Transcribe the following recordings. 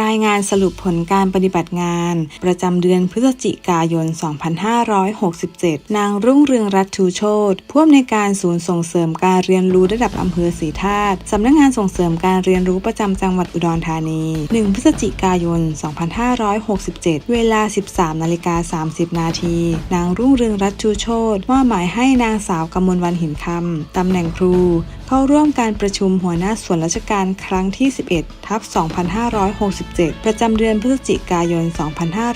รายงานสรุปผลการปฏิบัติงาน ประจำเดือนพฤศจิกายน 2567 นางรุ่งเรืองรัตชูโชตผู้อำนวยการศูนย์ส่งเสริมการเรียนรู้ระดับอำเภอศรีธาตุสำนักงานส่งเสริมการเรียนรู้ประจำจังหวัดอุดรธานี 1 พฤศจิกายน 2567 เวลา 13นาฬิกา30 นาที นางรุ่งเรืองรัตชูโชตมอบหมายให้นางสาวกมลวันหินคำตำแหน่งครูเข้าร่วมการประชุมหัวหน้าส่วนราชการครั้งที่ 11 ทับ 2567 ประจำเดือนพฤศจิกายน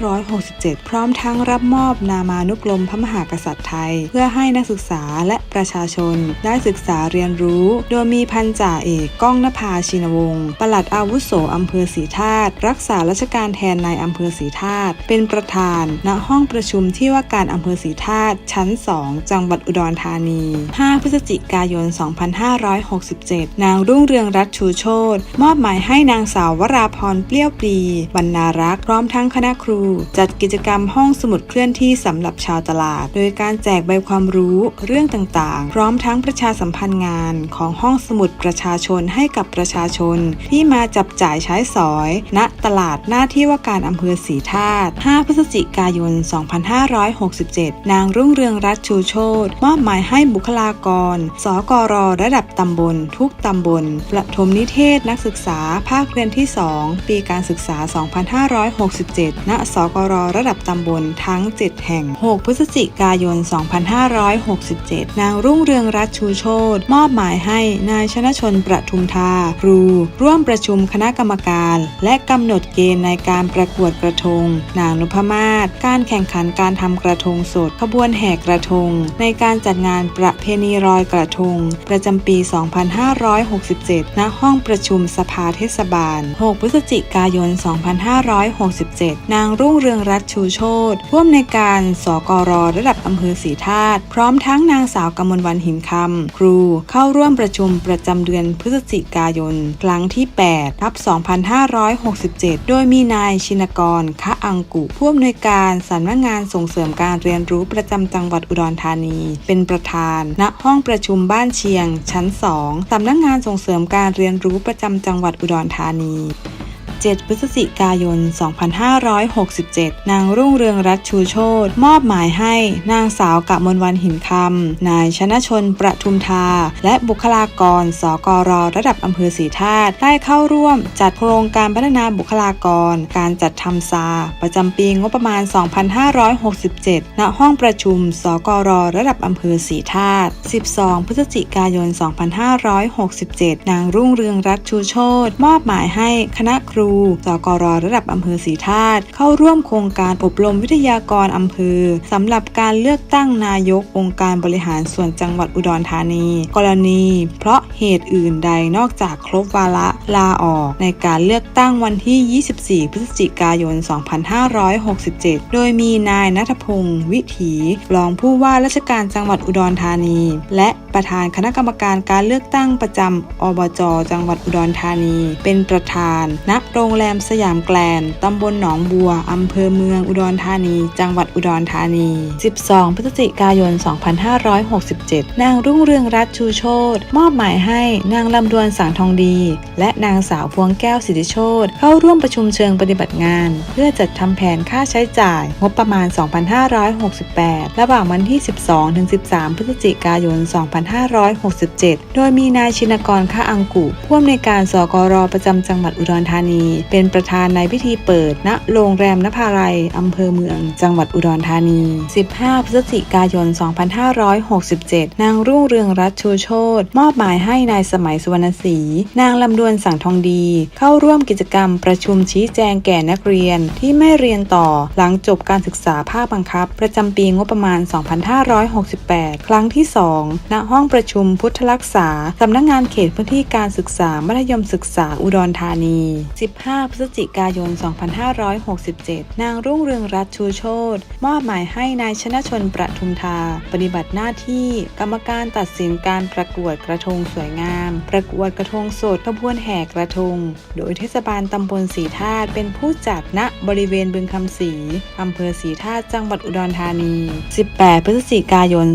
2567 พร้อมทั้งรับมอบนามานุกรมพระมหากษัตริย์ไทย เพื่อให้นักศึกษาและประชาชน ได้ศึกษาเรียนรู้ โดยมีพันจ่าเอกก้องนภาชินวงศ์ปลัดอาวุโสอำเภอศรีธาตุรักษาราชการแทนนายอำเภอศรีธาตุเป็นประธาน ณห้องประชุมที่ว่าการอำเภอศรีธาตุชั้น 2 จังหวัดอุดรธานี 5 พฤศจิกายน 256 2567 นางรุ่งเรืองรัตชูโชตมอบหมายให้นางสาววราพรเปรี้ยวปรีบรรณารักษ์พร้อมทั้งคณะครู จัดกิจกรรมห้องสมุดเคลื่อนที่สำหรับชาวตลาด โดยการแจกใบความรู้เรื่องต่างๆ พร้อมทั้งประชาสัมพันธ์งานของห้องสมุดประชาชนให้กับประชาชน ที่มาจับจ่ายใช้สอย ณตลาดหน้าที่ว่าการอำเภอศรีธาตุ 5 พฤศจิกายน 2567 นางรุ่งเรืองรัตชูโชตมอบหมายให้บุคลากร สกรระดับตำบล ทุกตำบล ประถมนิเทศนักศึกษา ภาคเรียนที่ 2 ปีการศึกษา 2567 ณ สกรระดับตำบลทั้ง 7 แห่ง 6 พฤศจิกายน 2567 นางรุ่งเรืองรัตชูโชตมอบหมายให้นายชนชนประทุมทาครู ร่วมประชุมคณะกรรมการ และกำหนดเกณฑ์ในการประกวดกระทง นางนุพมาศการแข่งขันการทำกระทงสด ขบวนแห่กระทง ในการจัดงานประเพณีรอยกระทง ประจำปี2567 ณ ห้องประชุมสภาเทศบาล 6 พฤศจิกายน 2567 นางรุ่งเรืองรัตน์ชูโชตผู้อำนวยการ สกรระดับอำเภอศรีธาตุ พร้อมทั้งนางสาวกมลวันหินคำ ครู เข้าร่วมประชุมประจำเดือนพฤศจิกายน ครั้งที่ 8 ทับ 2567 โดยมีนายชินกรคะอังกุ ผู้อำนวยการสำนักงานส่งเสริมการเรียนรู้ประจำจังหวัดอุดรธานี เป็นประธาน ณ ห้องประชุมบ้านเชียง ชั้น2สำนักงานส่งเสริมการเรียนรู้ประจำจังหวัดอุดรธานี 7 พฤศจิกายน 2567 นางรุ่งเรืองรัตชูโชตมอบหมายให้นางสาวกะมลวันหินคำ นายชนะชนประทุมทา และบุคลากร สกรระดับอำเภอศรีธาตุได้เข้าร่วมจัดโครงการพัฒนาบุคลากร การจัดทำซา ประจำปีงบประมาณ 2567 ณ ห้องประชุม สกรระดับอำเภอศรีธาตุ 12 พฤศจิกายน 2567 นางรุ่งเรืองรัตชูโชตมอบหมายให้คณะครูสกรระดับอำเภอศรีธาตุเข้าร่วมโครงการอบรมวิทยากรอำเภอสำหรับการเลือกตั้งนายกองค์การบริหารส่วนจังหวัดอุดรธานี กรณี เพราะเหตุอื่นใดนอกจากครบวาระลาออก ในการเลือกตั้งวันที่ 24 พฤศจิกายน 2567 โดยมีนายนัทพงศ์วิถี รองผู้ว่าราชการจังหวัดอุดรธานี และประธานคณะกรรมการการเลือกตั้งประจำอบจ จังหวัดอุดรธานี เป็นประธานณโรงแรมสยามแกลนด์ตำบลหนองบัว อำเภอเมืองอุดรธานี จังหวัดอุดรธานี 12 พฤศจิกายน 2567 นางรุ่งเรืองรัตน์ชูโชตมอบหมายให้นางลำดวนสังทองดี และนางสาวพวงแก้วสิทธิโชตเข้าร่วมประชุมเชิงปฏิบัติงาน เพื่อจัดทำแผนค่าใช้จ่าย งบประมาณ 2568 ระหว่างวันที่ 12-13 พฤศจิกายน 2567 โดยมีนายชินกรค่าอังกุผู้อำนวยการสกรประจำจังหวัดอุดรธานีเป็นประธานในพิธีเปิด ณ โรงแรมนภาลัยอำเภอเมือง จังหวัดอุดรธานี 15 พฤศจิกายน 2567 นางรุ่งเรืองรัตน์ชูโชตมอบหมายให้นายสมัยสุวรรณศรี นางลำดวนสังทองดี เข้าร่วมกิจกรรมประชุมชี้แจงแก่นักเรียนที่ไม่เรียนต่อหลังจบการศึกษาภาคบังคับ ประจำปีงบประมาณ 2568 ครั้งที่ 2 ณ ห้องประชุมพุทธรักษาสำนักงานเขตพื้นที่การศึกษามัธยมศึกษาอุดรธานี 10 15 พฤศจิกายน 2567 นางรุ่งเรืองรัตน์ชูโชตมอบหมายให้นายชนะชนประทุมทา ปฏิบัติหน้าที่กรรมการตัดสินการประกวดกระทงสวยงาม ประกวดกระทงสดขบวนแห่กระทง โดยเทศบาลตำบลสีธาตุเป็นผู้จัดณบริเวณบึงคำศรีอำเภอสีธาตุจังหวัดอุดรธานี 18 พฤศจิกายน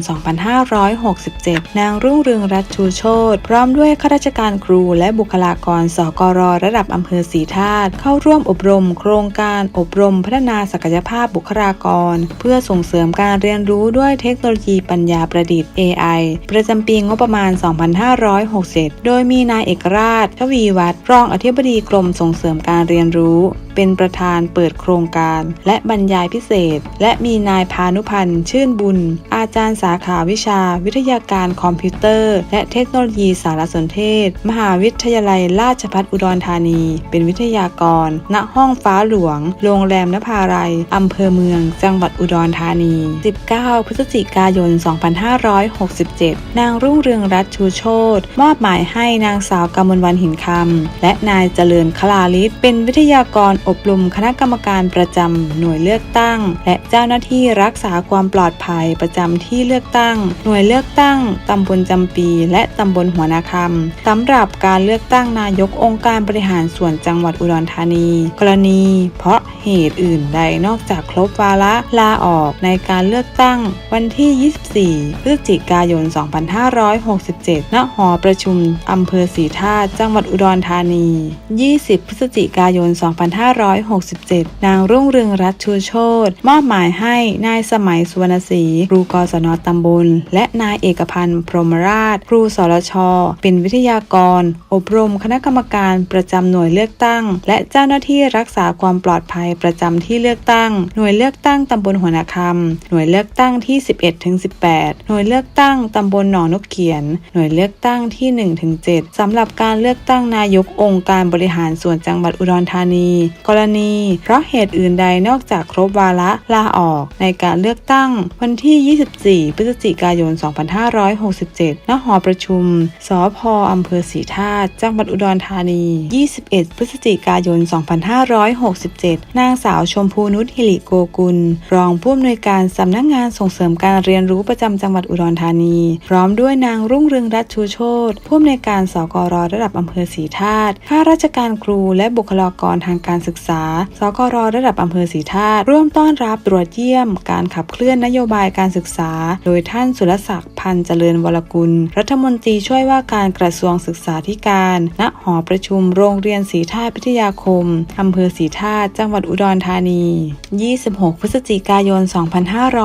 2567 นางรุ่งเรืองรัตน์ชูโชตพร้อมด้วยข้าราชการครูและบุคลากรสกรระดับอำเภอสีธาตุเข้าร่วมอบรม โครงการอบรมพัฒนาศักยภาพบุคลากร เพื่อส่งเสริมการเรียนรู้ด้วยเทคโนโลยีปัญญาประดิษฐ์ AI ประจำปีงบประมาณ 2567 โดยมีนายเอกราชทวีวัฒน์รองอธิบดีกรมส่งเสริมการเรียนรู้เป็นประธานเปิดโครงการ และบรรยายพิเศษ และมีนายพานุพันธ์ชื่นบุญ อาจารย์สาขาวิชา วิทยาการคอมพิวเตอร์ และเทคโนโลยีสารสนเทศ มหาวิทยาลัยราชภัฏอุดรธานี เป็นวิทยากร ณห้องฟ้าหลวง โรงแรมนภาลัยอำเภอเมือง จังหวัดอุดรธานี 19 พฤศจิกายน 2567 นางรุ่งเรืองรัตน์ชูโชตมอบหมายให้นางสาวกมลวันหินคำและนายเจริญคลาลิศเป็นวิทยากรอบรมคณะกรรมการประจำหน่วยเลือกตั้ง และเจ้าหน้าที่รักษาความปลอดภัยประจำที่เลือกตั้ง หน่วยเลือกตั้งตำบลจำปี และตำบลหัวนาคำสำหรับการเลือกตั้งนายกองค์การบริหารส่วนจังหวัดอุดรธานี กรณี เพราะเหตุอื่นใดนอกจากครบวาระลาออกในการเลือกตั้งวันที่ 24 พฤศจิกายน 2567 ณ หอประชุมอำเภอศรีธาตุจังหวัดอุดรธานี 20 พฤศจิกายน 2567นางรุ่งเรืองรัตน์ชูโชตมอบหมายให้นายสมัยสุวรรณศรีครูกศนตำบล และนายเอกพันธ์พรหมราช ครูสรช เป็นวิทยากร อบรมคณะกรรมการประจำหน่วยเลือกตั้ง และเจ้าหน้าที่รักษาความปลอดภัยประจำที่เลือกตั้ง หน่วยเลือกตั้งตำบลหัวนาคำหน่วยเลือกตั้งที่ 11ถึง18 หน่วยเลือกตั้งตำบลหนองนกเขียน หน่วยเลือกตั้งที่1ถึง7สำหรับการเลือกตั้งนายกองค์การบริหารส่วนจังหวัดอุดรธานีกรณี เพราะเหตุอื่นใดนอกจากครบวาระลาออกในการเลือกตั้งวันที่ 24 พฤศจิกายน 2567 ณ หอประชุม สพอำเภอศรีธาตุ จังหวัดอุดรธานี 21 พฤศจิกายน 2567 นางสาวชมพูนุชฮิริโกกุล รองผู้อำนวยการสำนักงงานส่งเสริมการเรียนรู้ประจำจังหวัดอุดรธานี พร้อมด้วยนางรุ่งเรืองรัตชูโชตผู้อำนวยการสกรระดับอำเภอศรีธาตุ ข้าราชการครูและบุคลากรทางการศึกษา สกรระดับอำเภอศรีธาตุร่วมต้อนรับตรวจเยี่ยม การขับเคลื่อนนโยบายการศึกษา โดยท่านสุรศักดิ์พันธ์เจริญวรกุล รัฐมนตรีช่วยว่าการกระทรวงศึกษาธิการ ณ หอประชุมโรงเรียนศรีธาตุพิทยาคมอำเภอศรีธาตุจังหวัดอุดรธานี 26 พฤศจิกายน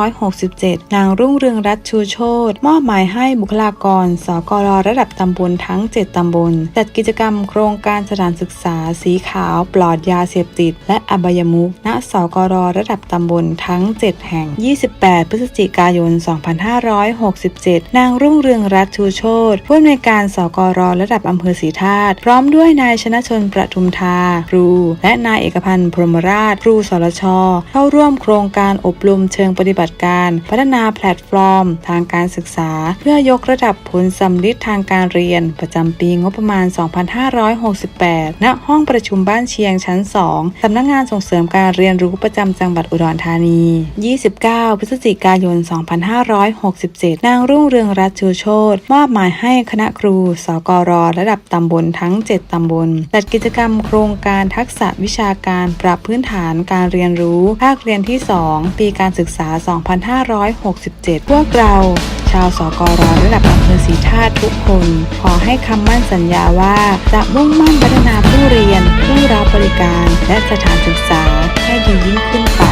2567 นางรุ่งเรืองรัตชูโชตมอบหมายให้บุคลากร สกรระดับตำบลทั้ง 7 ตำบล จัดกิจกรรมโครงการสถานศึกษาสีขาวปลอดยาเสพติด และอบายมุกณสกรระดับตำบลทั้ง 7 แห่ง 28 พฤศจิกายน 2567 นางรุ่งเรืองรัตน์ชูโชตผู้อำนวยการสกรระดับอำเภอศรีธาตุพร้อมด้วยนายชนะชนประทุมทาครู และนายเอกพันธ์พรหมราชครูสรช เข้าร่วมโครงการอบรมเชิงปฏิบัติการ พัฒนาแพลตฟอร์ม ทางการศึกษา เพื่อยกระดับผลสำลิดทางการเรียน ประจำปีงบประมาณ 2568 ณ ห้องประชุมบ้านเชียงชั้น 2 2. สำนักงงานส่งเสริมการเรียนรู้ประจำจังหวัดอุดรธานี 29 พฤศจิกายน 2567 นางรุ่งเรืองรัตชูโชตมอบหมายให้คณะครู สกรระดับตำบลทั้ง 7 ตำบล จัดกิจกรรมโครงการทักษะวิชาการปรับพื้นฐานการเรียนรู้ ภาคเรียนที่ 2 ปีการศึกษา 2567 พวกเรา ชาวสกรระดับอำเภอศรีธาตุทุกคน ขอให้คำมั่นสัญญาว่าจะมุ่งมั่นพัฒนาผู้เรียน ผู้รับบริการ และสถานศึกษาให้ดียิ่งขึ้นไป